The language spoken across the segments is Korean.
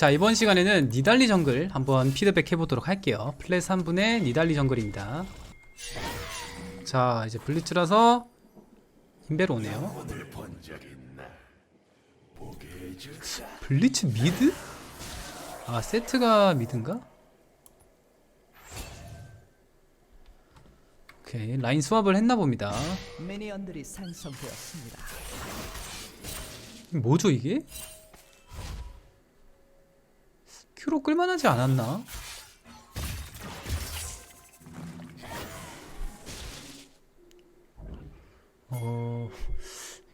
자 이번 시간에는 니달리 정글 한번 피드백 해보도록 할게요 플랫 3분의 니달리 정글입니다 자 이제 블리츠라서 인베로 오네요 블리츠 미드? 아 세트가 미드인가? 오케이 라인 수합을 했나 봅니다 미니언들이 생성되었습니다. 뭐죠 이게? 큐로 끌만하지 않았나? 어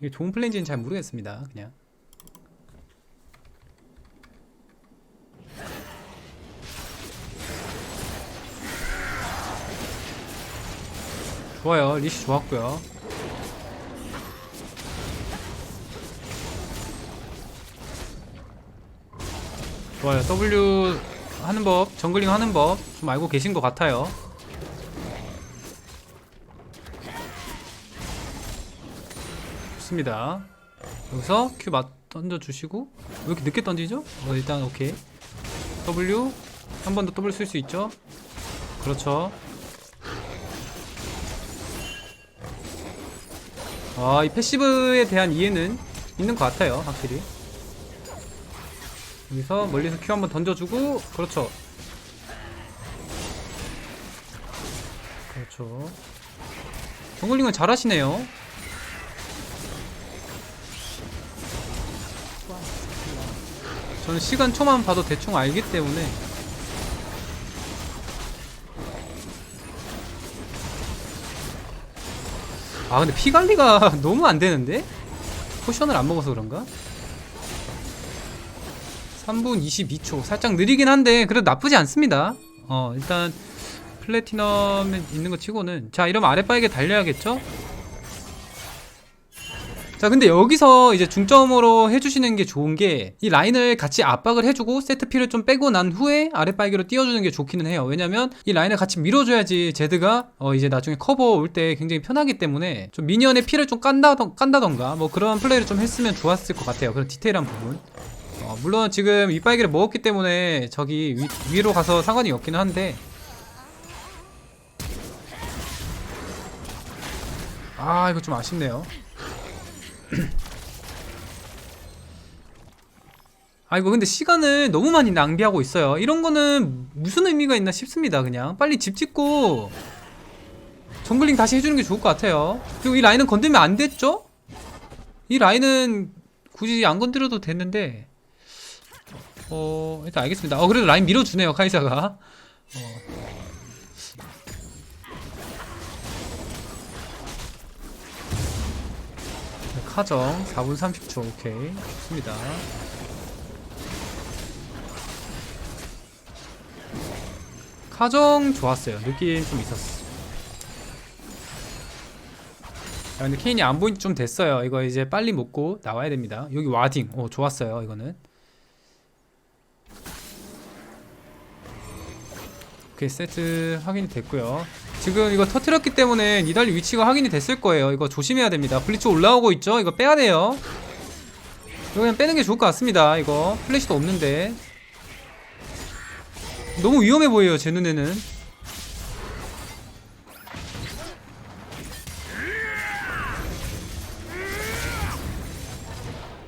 이게 좋은 플레이인지는 잘 모르겠습니다 그냥. 좋아요. 리시 좋았고요 좋아요. W 하는 법, 정글링 하는 법 좀 알고 계신 것 같아요. 좋습니다. 여기서 Q 맞 던져 주시고 왜 이렇게 늦게 던지죠? 어, 일단 오케이. W 한 번 더 W 쓸 수 있죠? 그렇죠. 아, 이 패시브에 대한 이해는 있는 것 같아요, 확실히. 여기서 멀리서 큐 한번 던져주고 그렇죠 그렇죠 정글링은 잘하시네요 저는 시간 초만 봐도 대충 알기 때문에 아 근데 피 관리가 너무 안 되는데? 포션을 안 먹어서 그런가? 3분 22초. 살짝 느리긴 한데 그래도 나쁘지 않습니다. 어 일단 플래티넘 있는 거 치고는. 자 이러면 아랫바에게 달려야겠죠? 자 근데 여기서 이제 중점으로 해주시는 게 좋은 게 이 라인을 같이 압박을 해주고 세트 피를 좀 빼고 난 후에 아랫바에게로 띄워주는 게 좋기는 해요. 왜냐면 이 라인을 같이 밀어줘야지 제드가 어 이제 나중에 커버 올 때 굉장히 편하기 때문에 좀 미니언의 피를 좀 깐다던, 깐다던가 뭐 그런 플레이를 좀 했으면 좋았을 것 같아요. 그런 디테일한 부분 어, 물론 지금 이빨기를 먹었기 때문에 저기 위, 로 가서 상관이 없기는 한데. 아 이거 좀 아쉽네요. 아 이거 근데 시간을 너무 많이 낭비하고 있어요. 이런 거는 무슨 의미가 있나 싶습니다 그냥. 빨리 집 짓고 정글링 다시 해주는 게 좋을 것 같아요. 그리고 이 라인은 건들면 안 됐죠? 이 라인은 굳이 안 건드려도 됐는데 어 일단 알겠습니다. 어 그래도 라인 밀어주네요 카이사가. 어. 카정 4분 30초 오케이 좋습니다. 카정 좋았어요. 느낌 좀 있었어. 아, 근데 케인이 안 보인 지좀 됐어요. 이거 이제 빨리 먹고 나와야 됩니다. 여기 와딩. 오, 좋았어요. 이거는. 오케이 세트 확인이 됐고요. 지금 이거 터트렸기 때문에 니달리 위치가 확인이 됐을 거예요. 이거 조심해야 됩니다. 블리츠 올라오고 있죠? 이거 빼야 돼요. 이거 그냥 빼는 게 좋을 것 같습니다. 이거 플래시도 없는데. 너무 위험해 보여요 제 눈에는.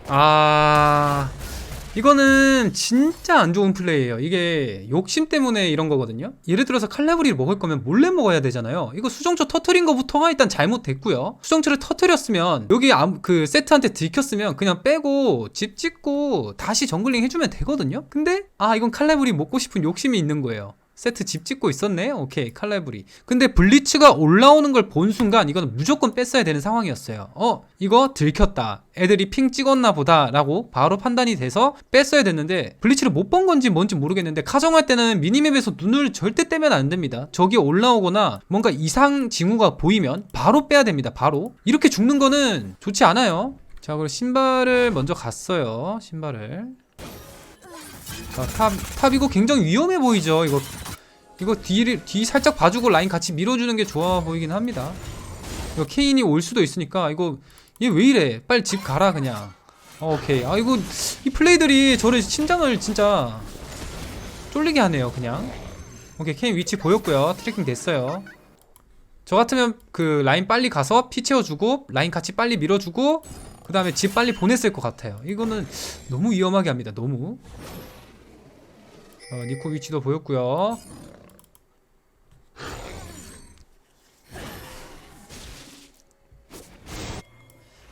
아 이거는 진짜 안 좋은 플레이예요. 이게 욕심 때문에 이런 거거든요. 예를 들어서 칼라브리를 먹을 거면 몰래 먹어야 되잖아요. 이거 수정초 터트린 거부터가 일단 잘못됐고요. 수정초를 터트렸으면 여기 암- 그 세트한테 들켰으면 그냥 빼고 집 짓고 다시 정글링 해주면 되거든요. 근데 아 이건 칼라브리 먹고 싶은 욕심이 있는 거예요. 세트 집 짓고 있었네? 오케이, 칼라브리. 근데 블리츠가 올라오는 걸 본 순간 이거는 무조건 뺐어야 되는 상황이었어요. 어, 이거 들켰다. 애들이 핑 찍었나 보다. 라고 바로 판단이 돼서 뺐어야 됐는데, 블리츠를 못 본 건지 뭔지 모르겠는데, 카정할 때는 미니맵에서 눈을 절대 떼면 안 됩니다. 저기 올라오거나 뭔가 이상 징후가 보이면 바로 빼야 됩니다. 바로. 이렇게 죽는 거는 좋지 않아요. 자, 그리고 신발을 먼저 갔어요. 신발을. 자, 탑, 탑 이거 굉장히 위험해 보이죠? 이거 이거 뒤를 뒤 살짝 봐주고 라인 같이 밀어주는 게 좋아 보이긴 합니다. 이거 케인이 올 수도 있으니까 이거 얘 왜 이래? 빨리 집 가라 그냥. 어, 오케이. 아 이거 이 플레이들이 저를 심장을 진짜 쫄리게 하네요. 그냥. 오케이 케인 위치 보였고요. 트래킹 됐어요. 저 같으면 그 라인 빨리 가서 피 채워주고 라인 같이 빨리 밀어주고 그 다음에 집 빨리 보냈을 것 같아요. 이거는 너무 위험하게 합니다. 너무. 어, 니코 위치도 보였고요.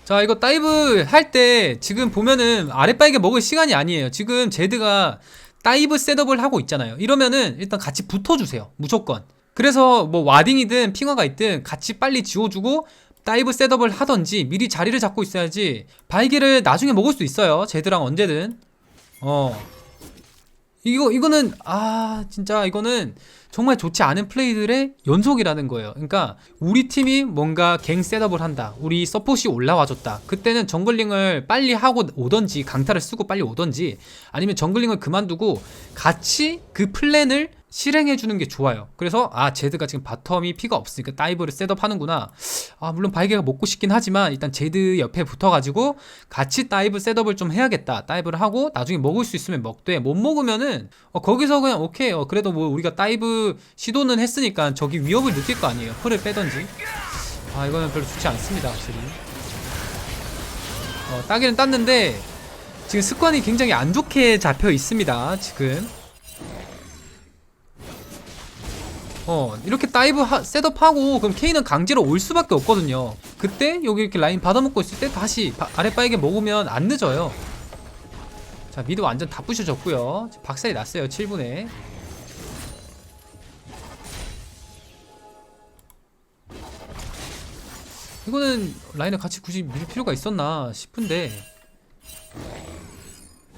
자 이거 다이브 할 때 지금 보면은 아랫바에게 먹을 시간이 아니에요. 지금 제드가 다이브 셋업을 하고 있잖아요. 이러면은 일단 같이 붙어주세요. 무조건. 그래서 뭐 와딩이든 핑화가 있든 같이 빨리 지워주고 다이브 셋업을 하던지 미리 자리를 잡고 있어야지 바이게를 나중에 먹을 수 있어요. 제드랑 언제든. 어. 이거 이거는 아 진짜 이거는 정말 좋지 않은 플레이들의 연속이라는 거예요. 그러니까 우리 팀이 뭔가 갱 셋업을 한다. 우리 서폿이 올라와줬다. 그때는 정글링을 빨리 하고 오던지 강타를 쓰고 빨리 오던지 아니면 정글링을 그만두고 같이 그 플랜을 실행해 주는 게 좋아요. 그래서 아 제드가 지금 바텀이 피가 없으니까 다이브를 셋업하는구나. 아 물론 바이게가 먹고 싶긴 하지만 일단 제드 옆에 붙어가지고 같이 다이브 셋업을 좀 해야겠다. 다이브를 하고 나중에 먹을 수 있으면 먹되 못 먹으면은 어, 거기서 그냥 오케이 어, 그래도 뭐 우리가 다이브 시도는 했으니까 저기 위협을 느낄 거 아니에요. 풀을 빼던지. 아 이거는 별로 좋지 않습니다 확실히. 어, 따기는 땄는데 지금 습관이 굉장히 안 좋게 잡혀 있습니다 지금. 어 이렇게 다이브 하, 셋업하고 그럼 케인은 강제로 올 수밖에 없거든요. 그때 여기 이렇게 라인 받아먹고 있을 때 다시 바, 아랫바에게 먹으면 안 늦어요. 자 미드 완전 다 부셔졌고요. 박살이 났어요 7분에. 이거는 라인을 같이 굳이 밀 필요가 있었나 싶은데.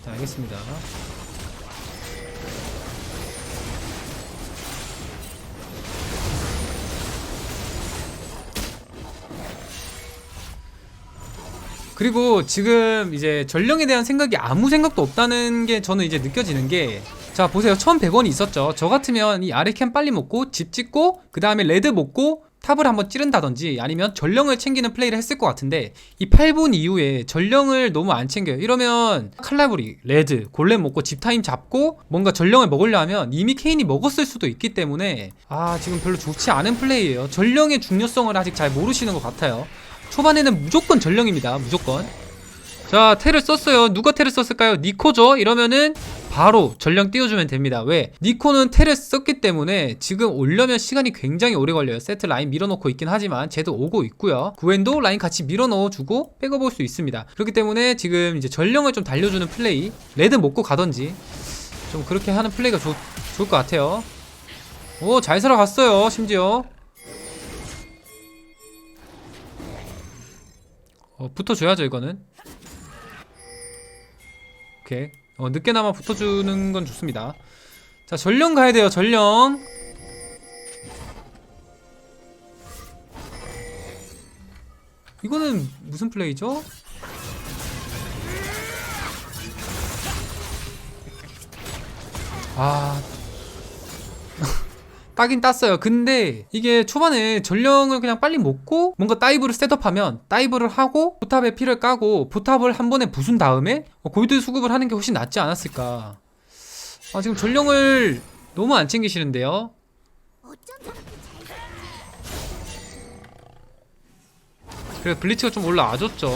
자 알겠습니다 그리고 지금 이제 전령에 대한 생각이 아무 생각도 없다는 게 저는 이제 느껴지는 게 자 보세요. 1100원이 있었죠. 저 같으면 이 아래 캠 빨리 먹고 집 찍고 그 다음에 레드 먹고 탑을 한번 찌른다든지 아니면 전령을 챙기는 플레이를 했을 것 같은데 이 8분 이후에 전령을 너무 안 챙겨요. 이러면 칼라브리 레드 골렘 먹고 집 타임 잡고 뭔가 전령을 먹으려 하면 이미 케인이 먹었을 수도 있기 때문에 아 지금 별로 좋지 않은 플레이예요. 전령의 중요성을 아직 잘 모르시는 것 같아요 초반에는 무조건 전령입니다. 무조건. 자, 테를 썼어요. 누가 테를 썼을까요? 니코죠? 이러면은 바로 전령 띄워주면 됩니다. 왜? 니코는 테를 썼기 때문에 지금 오려면 시간이 굉장히 오래 걸려요. 세트 라인 밀어놓고 있긴 하지만 쟤도 오고 있고요. 구엔도 라인 같이 밀어넣어주고 백업 올 수 있습니다. 그렇기 때문에 지금 이제 전령을 좀 달려주는 플레이 레드 먹고 가던지 좀 그렇게 하는 플레이가 좋, 좋을 것 같아요. 오, 잘 살아갔어요. 심지어. 어, 붙어줘야죠 이거는. 오케이. 어, 늦게나마 붙어주는 건 좋습니다. 자 전령 가야 돼요 전령. 이거는 무슨 플레이죠? 아 따긴 땄어요. 근데 이게 초반에 전령을 그냥 빨리 먹고 뭔가 다이브를 셋업하면 다이브를 하고 포탑에 피를 까고 포탑을 한 번에 부순 다음에 어, 골드 수급을 하는 게 훨씬 낫지 않았을까. 아 지금 전령을 너무 안 챙기시는데요. 그래 블리츠가 좀 올라와줬죠.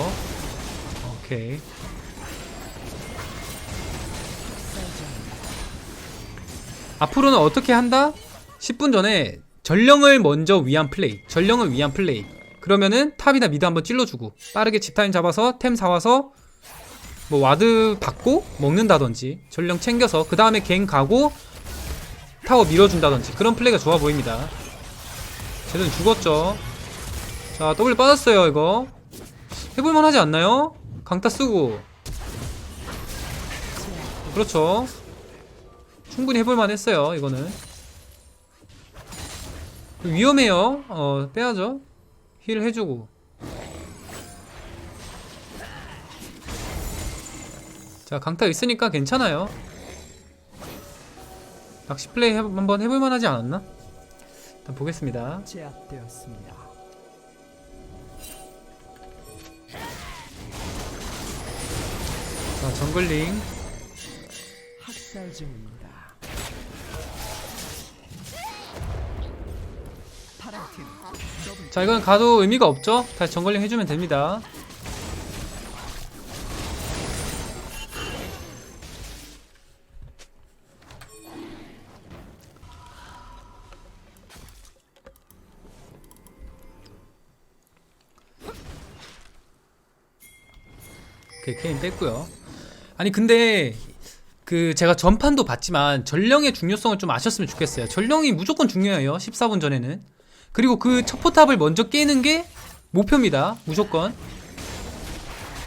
오케이. 앞으로는 어떻게 한다? 10분 전에 전령을 먼저 위한 플레이 전령을 위한 플레이. 그러면은 탑이나 미드 한번 찔러주고 빠르게 집타임 잡아서 템 사와서 뭐 와드 받고 먹는다든지 전령 챙겨서 그 다음에 갱 가고 타워 밀어준다든지 그런 플레이가 좋아 보입니다. 쟤는 죽었죠. 자 W 빠졌어요 이거. 해볼만 하지 않나요? 강타 쓰고. 그렇죠. 충분히 해볼만 했어요 이거는 위험해요. 어, 빼야죠. 힐 해주고. 자, 강타 있으니까 괜찮아요. 낚시 플레이 해, 한번 해볼만 하지 않았나? 일단 보겠습니다. 제압되었습니다. 자 정글링 학살 중입니다. 자 이건 가도 의미가 없죠? 다시 정글링 해주면 됩니다. 오케이 케인 뺐고요. 아니 근데 그 제가 전판도 봤지만 전령의 중요성을 좀 아셨으면 좋겠어요. 전령이 무조건 중요해요 14분 전에는 그리고 그 첫 포탑을 먼저 깨는 게 목표입니다. 무조건.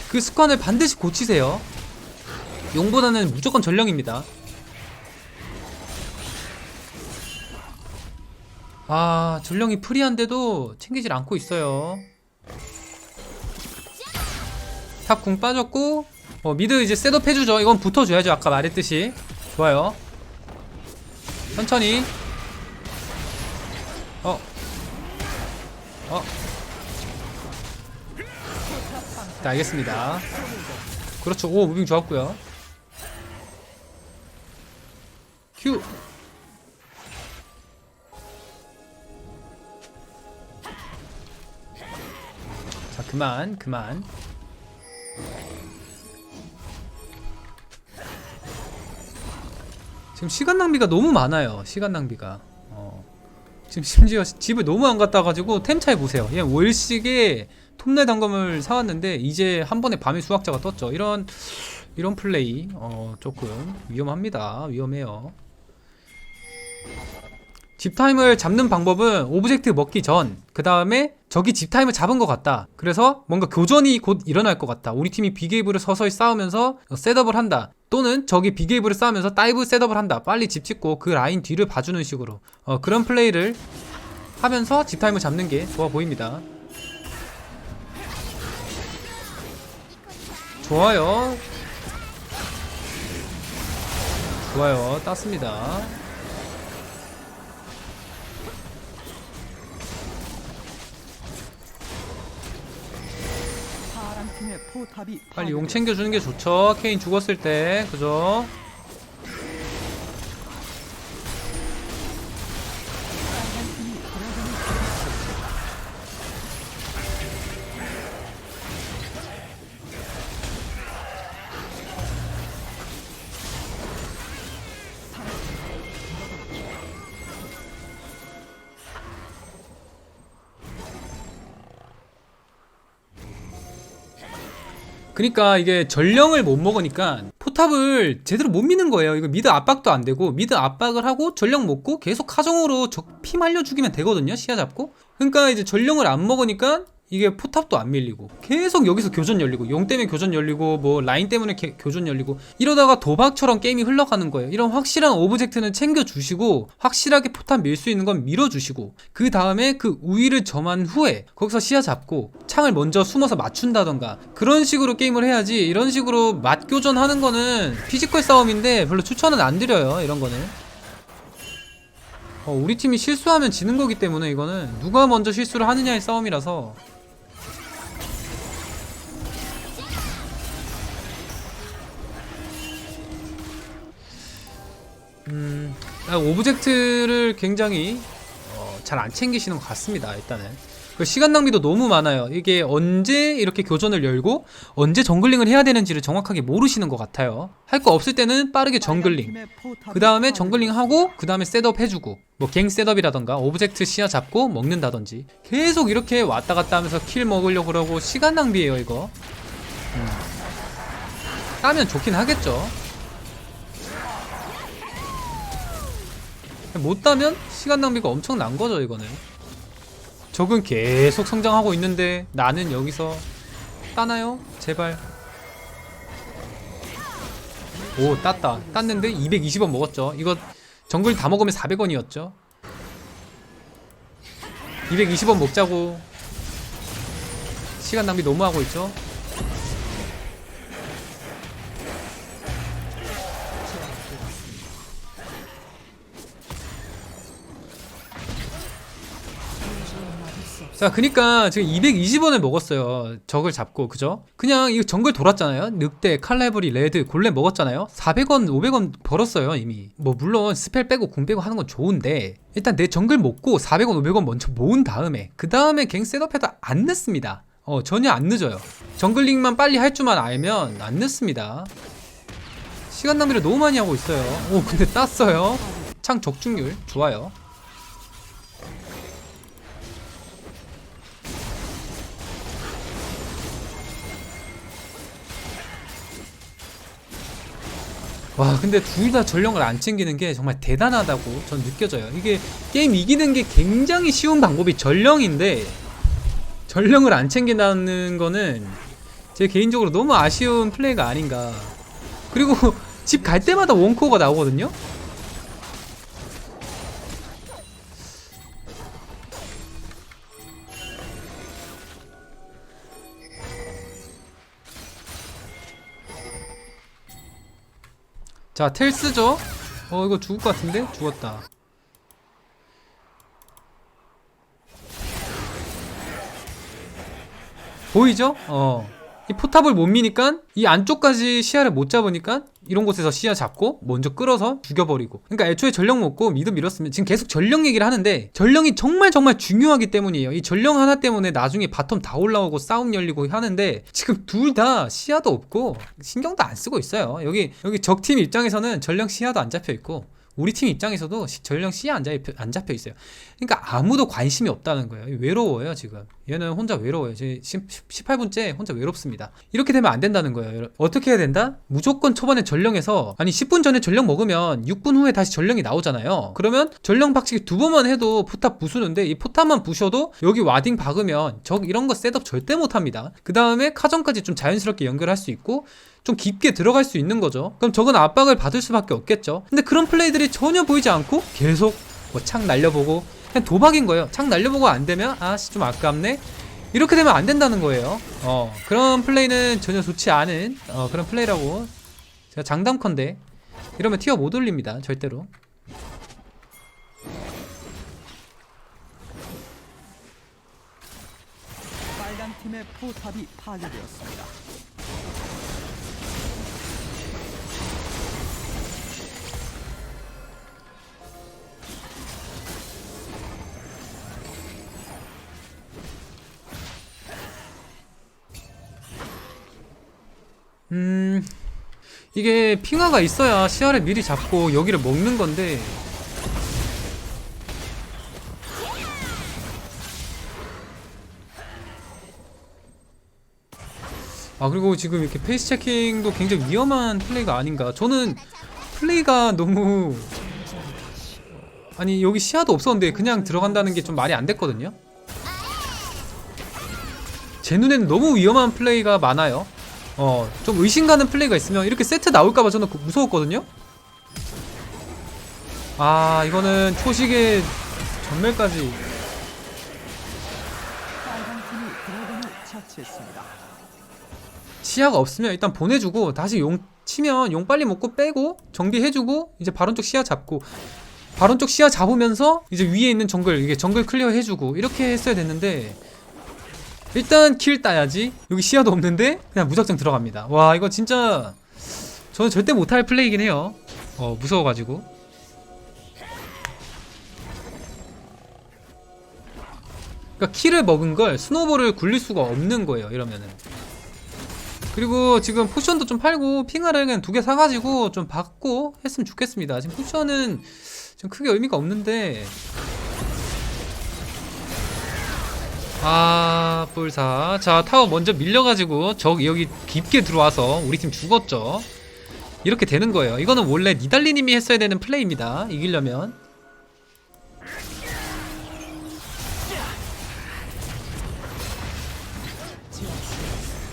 그 습관을 반드시 고치세요. 용보다는 무조건 전령입니다. 아, 전령이 프리한데도 챙기질 않고 있어요. 탑 궁 빠졌고, 어, 미드 이제 셋업 해주죠. 이건 붙어줘야죠. 아까 말했듯이. 좋아요. 천천히. 어. 네, 알겠습니다. 그렇죠. 오, 무빙 좋았고요. 큐. 자, 그만, 그만. 지금 시간 낭비가 너무 많아요. 시간 낭비가. 어. 지금 심지어 집을 너무 안 갔다 가지고 템 차이 보세요. 얘 월식에 톱날 단검을 사왔는데 이제 한 번에 밤의 수학자가 떴죠. 이런 이런 플레이 어 조금 위험합니다. 위험해요. 집타임을 잡는 방법은 오브젝트 먹기 전, 그 다음에 적이 집타임을 잡은 것 같다. 그래서 뭔가 교전이 곧 일어날 것 같다. 우리 팀이 비게이브를 서서히 싸우면서 셋업을 한다. 또는 적이 비게이브를 싸우면서 다이브 셋업을 한다. 빨리 집 짓고 그 라인 뒤를 봐주는 식으로. 어, 그런 플레이를 하면서 집타임을 잡는 게 좋아 보입니다. 좋아요. 좋아요. 땄습니다. 팀의 포탑이 빨리 용 챙겨주는 게 좋죠. 케인 죽었을 때, 그죠? 그니까 이게 전령을 못 먹으니까 포탑을 제대로 못 미는 거예요. 이거 미드 압박도 안 되고 미드 압박을 하고 전령 먹고 계속 하정으로 적피 말려 죽이면 되거든요. 시야 잡고. 그러니까 이제 전령을 안 먹으니까 이게 포탑도 안 밀리고 계속 여기서 교전 열리고 용 때문에 교전 열리고 뭐 라인 때문에 개- 교전 열리고 이러다가 도박처럼 게임이 흘러가는 거예요. 이런 확실한 오브젝트는 챙겨 주시고 확실하게 포탑 밀 수 있는 건 밀어 주시고 그 다음에 그 우위를 점한 후에 거기서 시야 잡고 창을 먼저 숨어서 맞춘다던가 그런 식으로 게임을 해야지 이런 식으로 맞교전 하는 거는 피지컬 싸움인데 별로 추천은 안 드려요. 이런 거는. 어, 우리 팀이 실수하면 지는 거기 때문에 이거는 누가 먼저 실수를 하느냐의 싸움이라서 음, 아, 오브젝트를 굉장히 어, 잘안 챙기시는 것 같습니다. 일단은 그 시간 낭비도 너무 많아요. 이게 언제 이렇게 교전을 열고 언제 정글링을 해야 되는지를 정확하게 모르시는 것 같아요. 할 거 없을 때는 빠르게 정글링, 그 다음에 정글링 하고 그 다음에 셋업 해주고 뭐 갱 셋업이라던가 오브젝트 시야 잡고 먹는다든지 계속 이렇게 왔다 갔다 하면서 킬 먹으려고 그러고 시간 낭비예요 이거 음. 따면 좋긴 하겠죠 못 따면 시간 낭비가 엄청 난 거죠 이거는. 적은 계속 성장하고 있는데 나는 여기서 따나요? 제발. 오 땄다. 땄는데 220원 먹었죠. 이거 정글 다 먹으면 400원이었죠. 220원 먹자고. 시간 낭비 너무 하고 있죠 자, 그니까 지금 220원을 먹었어요. 적을 잡고, 그죠? 그냥 이거 정글 돌았잖아요. 늑대, 칼레브리, 레드, 골렘 먹었잖아요. 400원, 500원 벌었어요, 이미. 뭐, 물론 스펠 빼고 공 빼고 하는 건 좋은데, 일단 내 정글 먹고 400원, 500원 먼저 모은 다음에, 그 다음에 갱 셋업해도 안 늦습니다. 어, 전혀 안 늦어요. 정글링만 빨리 할 줄만 알면 안 늦습니다. 시간 낭비를 너무 많이 하고 있어요. 오, 근데 땄어요. 창 적중률, 좋아요. 와 근데 둘 다 전령을 안 챙기는 게 정말 대단하다고 전 느껴져요. 이게 게임 이기는 게 굉장히 쉬운 방법이 전령인데 전령을 안 챙긴다는 거는 제 개인적으로 너무 아쉬운 플레이가 아닌가. 그리고 집 갈 때마다 원코어가 나오거든요 자 텔스죠 어 이거 죽을 것 같은데 죽었다 보이죠? 어. 이 포탑을 못 미니까 이 안쪽까지 시야를 못 잡으니까 이런 곳에서 시야 잡고 먼저 끌어서 죽여버리고. 그러니까 애초에 전령 먹고 미드 밀었으면 지금 계속 전령 얘기를 하는데 전령이 정말 정말 중요하기 때문이에요. 이 전령 하나 때문에 나중에 바텀 다 올라오고 싸움 열리고 하는데 지금 둘 다 시야도 없고 신경도 안 쓰고 있어요. 여기 여기 적팀 입장에서는 전령 시야도 안 잡혀 있고 우리 팀 입장에서도 시- 전령 시야 안 잡혀, 안 잡혀 있어요 그러니까 아무도 관심이 없다는 거예요. 외로워요, 지금. 얘는 혼자 외로워요. 지금 18분째 혼자 외롭습니다. 이렇게 되면 안 된다는 거예요. 어떻게 해야 된다? 무조건 초반에 전령해서 아니 10분 전에 전령 먹으면 6분 후에 다시 전령이 나오잖아요. 그러면 전령 박치기 두 번만 해도 포탑 부수는데 이 포탑만 부셔도 여기 와딩 박으면 적 이런 거 셋업 절대 못 합니다. 그 다음에 카정까지 좀 자연스럽게 연결할 수 있고 좀 깊게 들어갈 수 있는 거죠. 그럼 적은 압박을 받을 수밖에 없겠죠. 근데 그런 플레이들이 전혀 보이지 않고 계속 뭐 창 날려보고 그냥 도박인 거예요. 창 날려보고 안 되면 아씨 좀 아깝네. 이렇게 되면 안 된다는 거예요. 어 그런 플레이는 전혀 좋지 않은 어, 그런 플레이라고 제가 장담컨대 이러면 티어 못 올립니다. 절대로. 빨간 팀의 포탑이 파괴되었습니다. 음 이게 핑화가 있어야 시야를 미리 잡고 여기를 먹는 건데. 아 그리고 지금 이렇게 페이스 체킹도 굉장히 위험한 플레이가 아닌가. 저는 플레이가 너무 아니 여기 시야도 없었는데 그냥 들어간다는 게 좀 말이 안 됐거든요. 제 눈에는 너무 위험한 플레이가 많아요 어, 좀 의심 가는 플레이가 있으면 이렇게 세트 나올까봐 저는 그- 무서웠거든요? 아, 이거는 초식의 전멸까지. 시야가 없으면 일단 보내주고, 다시 용 치면 용 빨리 먹고 빼고, 정비해주고, 이제 바론 쪽 시야 잡고, 바론 쪽 시야 잡으면서, 이제 위에 있는 정글, 이게 정글 클리어 해주고, 이렇게 했어야 됐는데, 일단 킬 따야지. 여기 시야도 없는데, 그냥 무작정 들어갑니다. 와, 이거 진짜, 저는 절대 못할 플레이긴 해요. 어, 무서워가지고. 그러니까 키를 먹은 걸 스노볼을 굴릴 수가 없는 거예요. 이러면은. 그리고 지금 포션도 좀 팔고 핑하를 그냥 두 개 사가지고 좀 받고 했으면 좋겠습니다. 지금 포션은 좀 크게 의미가 없는데. 아, 뿔사. 자, 타워 먼저 밀려가지고 적 여기 깊게 들어와서 우리 팀 죽었죠. 이렇게 되는 거예요. 이거는 원래 니달리님이 했어야 되는 플레이입니다. 이기려면.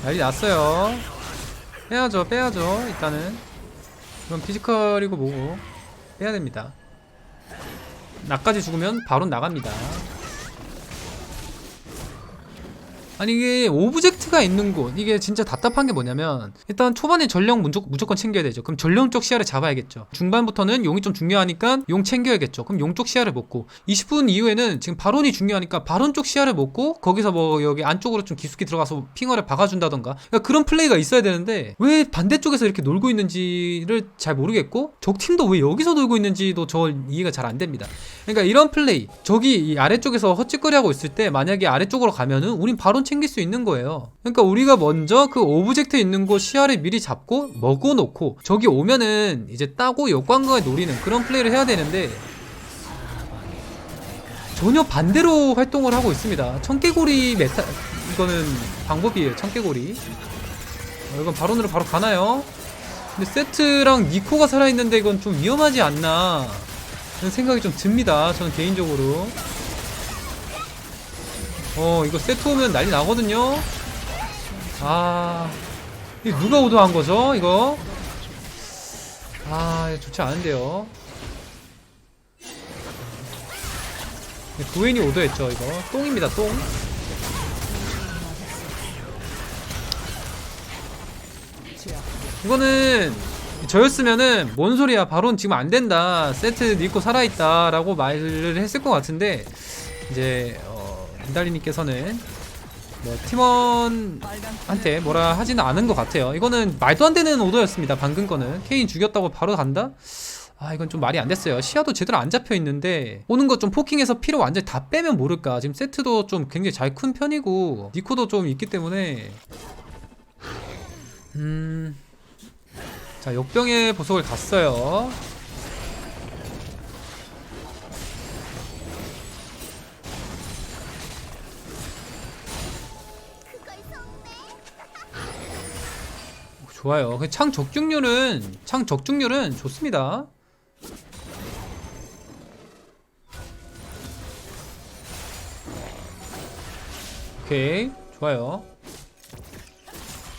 난리 났어요. 빼야죠, 빼야죠. 일단은. 이건 피지컬이고 뭐고. 빼야 됩니다. 나까지 죽으면 바로 나갑니다. 아니 이게 오브젝트 가 세트가 있는 곳. 이게 진짜 답답한 게 뭐냐면 일단 초반에 전령 무조, 무조건 챙겨야 되죠. 그럼 전령 쪽 시야를 잡아야겠죠. 중반부터는 용이 좀 중요하니까 용 챙겨야겠죠. 그럼 용 쪽 시야를 먹고 20분 이후에는 지금 바론이 중요하니까 바론 쪽 시야를 먹고 거기서 뭐 여기 안쪽으로 좀 깊숙이 들어가서 핑어를 박아준다던가. 그러니까 그런 플레이가 있어야 되는데 왜 반대쪽에서 이렇게 놀고 있는지를 잘 모르겠고 적 팀도 왜 여기서 놀고 있는지도 저 이해가 잘 안 됩니다. 그러니까 이런 플레이. 저기 이 아래쪽에서 헛짓거리하고 있을 때 만약에 아래쪽으로 가면은 우린 바론 챙길 수 있는 거예요 그러니까 우리가 먼저 그 오브젝트 있는 곳 시야를 미리 잡고 먹어놓고 저기 오면은 이제 따고 역광각을 노리는 그런 플레이를 해야 되는데 전혀 반대로 활동을 하고 있습니다. 청개구리 메타 이거는 방법이에요 청개구리. 어, 이건 바론으로 바로 가나요? 근데 세트랑 니코가 살아있는데 이건 좀 위험하지 않나 그런 생각이 좀 듭니다 저는 개인적으로. 어 이거 세트 오면 난리 나거든요 아. 이거 누가 오도한 거죠 이거? 아 좋지 않은데요. 도인이 오도했죠 이거. 똥입니다 똥. 이거는 저였으면은 뭔 소리야 바론 지금 안 된다. 세트 니코 살아있다 라고 말을 했을 것 같은데 이제 어, 이달리님께서는 뭐 팀원한테 뭐라 하지는 않은 것 같아요. 이거는 말도 안 되는 오더였습니다 방금 거는. 케인 죽였다고 바로 간다? 아 이건 좀 말이 안 됐어요. 시야도 제대로 안 잡혀 있는데 오는 거좀 포킹해서 피로 완전히 다 빼면 모를까. 지금 세트도 좀 굉장히 잘 큰 편이고 니코도 좀 있기 때문에. 음... 자 역병의 보석을 갔어요 좋아요. 그창 적중률은 창 적중률은 좋습니다. 오케이. 좋아요.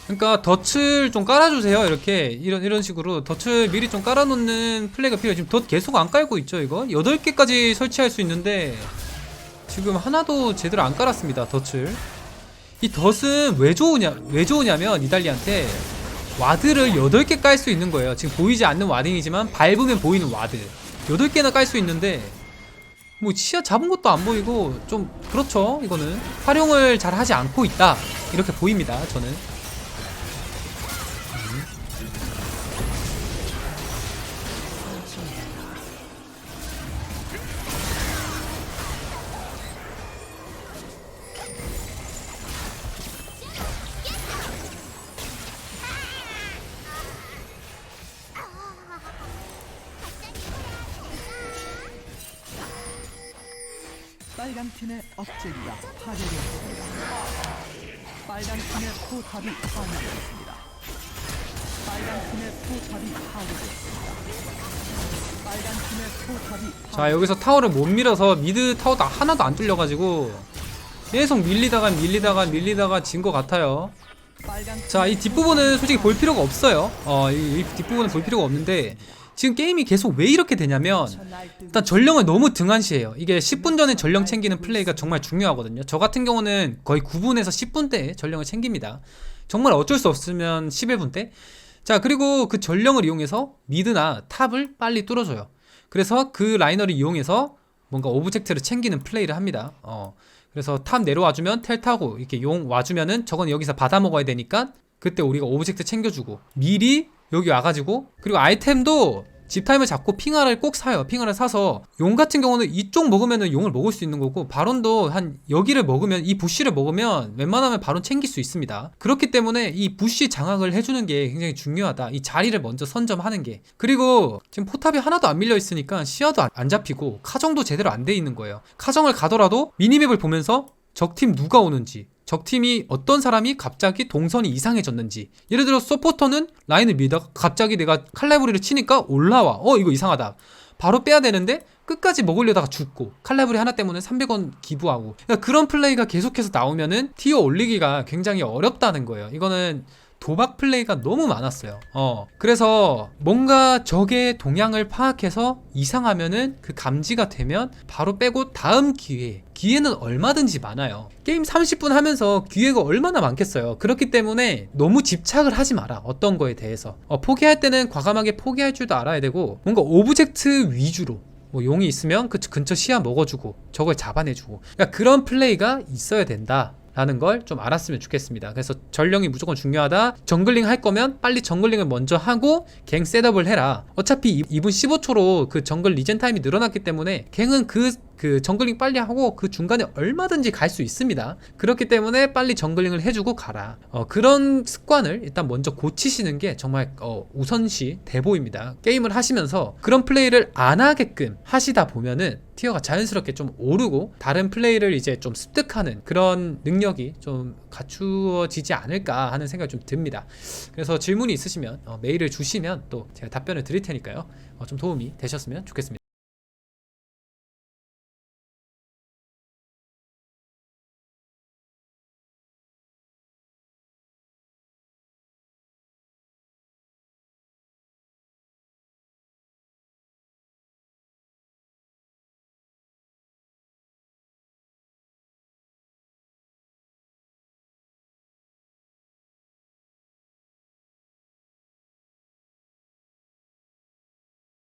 그러니까 덫을 좀 깔아주세요. 이렇게. 이런 이런 식으로 덫을 미리 좀 깔아놓는 플레이가 필요해요. 지금 덫 계속 안 깔고 있죠 이거 8개까지 설치할 수 있는데 지금 하나도 제대로 안 깔았습니다 덫을. 이 덫은 왜 좋으냐 왜 좋으냐면 이달리한테 와드를 8개 깔 수 있는 거예요. 지금 보이지 않는 와딩이지만 밟으면 보이는 와드. 8개나 깔 수 있는데 뭐 시야 잡은 것도 안 보이고 좀 그렇죠 이거는. 활용을 잘 하지 않고 있다. 이렇게 보입니다 저는 빨간 팀의 업적이가 파괴되었습니다. 빨간 팀의 포탑이 파괴되었습니다. 빨간 팀의 포탑이 파괴되었습니다. 빨간 팀의 포탑이 자 여기서 타워를 못 밀어서 미드 타워도 하나도 안 뚫려가지고 계속 밀리다가 밀리다가 밀리다가 진 것 같아요 자 이 뒷부분은 솔직히 볼 필요가 없어요 어이 이 뒷부분은 볼 필요가 없는데 지금 게임이 계속 왜 이렇게 되냐면 일단 전령을 너무 등한시해요. 이게 10분 전에 전령 챙기는 플레이가 정말 중요하거든요. 저 같은 경우는 거의 9분에서 10분 때 전령을 챙깁니다. 정말 어쩔 수 없으면 11분 때 자 그리고 그 전령을 이용해서 미드나 탑을 빨리 뚫어줘요. 그래서 그 라이너를 이용해서 뭔가 오브젝트를 챙기는 플레이를 합니다. 어 그래서 탑 내려와주면 텔 타고 이렇게 용 와주면은 저건 여기서 받아 먹어야 되니까 그때 우리가 오브젝트 챙겨주고 미리 여기 와가지고 그리고 아이템도 집타임을 잡고 핑화를 꼭 사요. 핑화를 사서 용 같은 경우는 이쪽 먹으면은 용을 먹을 수 있는 거고 바론도 한 여기를 먹으면 이 부시를 먹으면 웬만하면 바론 챙길 수 있습니다. 그렇기 때문에 이 부시 장악을 해주는 게 굉장히 중요하다. 이 자리를 먼저 선점하는 게 그리고 지금 포탑이 하나도 안 밀려 있으니까 시야도 안- 안 잡히고 카정도 제대로 안 돼 있는 거예요. 카정을 가더라도 미니맵을 보면서 적팀 누가 오는지 적팀이 어떤 사람이 갑자기 동선이 이상해졌는지. 예를 들어 서포터는 라인을 밀다가 갑자기 내가 칼라브리를 치니까 올라와. 어 이거 이상하다. 바로 빼야 되는데 끝까지 먹으려다가 죽고 칼라브리 하나 때문에 300원 기부하고. 그러니까 그런 플레이가 계속해서 나오면은 티어 올리기가 굉장히 어렵다는 거예요. 이거는 도박 플레이가 너무 많았어요. 어. 그래서 뭔가 적의 동향을 파악해서 이상하면은 그 감지가 되면 바로 빼고 다음 기회. 기회는 얼마든지 많아요. 게임 30분 하면서 기회가 얼마나 많겠어요. 그렇기 때문에 너무 집착을 하지 마라. 어떤 거에 대해서. 어, 포기할 때는 과감하게 포기할 줄도 알아야 되고 뭔가 오브젝트 위주로 뭐 용이 있으면 그 근처 시야 먹어주고 저걸 잡아내주고 그러니까 그런 플레이가 있어야 된다. 라는 걸 좀 알았으면 좋겠습니다. 그래서 전령이 무조건 중요하다. 정글링 할 거면 빨리 정글링을 먼저 하고 갱 셋업을 해라. 어차피 2분 15초로 그 정글 리젠 타임이 늘어났기 때문에 갱은 그, 그 정글링 빨리 하고 그 중간에 얼마든지 갈 수 있습니다. 그렇기 때문에 빨리 정글링을 해주고 가라. 어, 그런 습관을 일단 먼저 고치시는 게 정말 어, 우선시 대보입니다. 게임을 하시면서 그런 플레이를 안 하게끔 하시다 보면은 티어가 자연스럽게 좀 오르고 다른 플레이를 이제 좀 습득하는 그런 능력이 좀 갖추어지지 않을까 하는 생각이 좀 듭니다. 그래서 질문이 있으시면 어, 메일을 주시면 또 제가 답변을 드릴 테니까요. 어, 좀 도움이 되셨으면 좋겠습니다.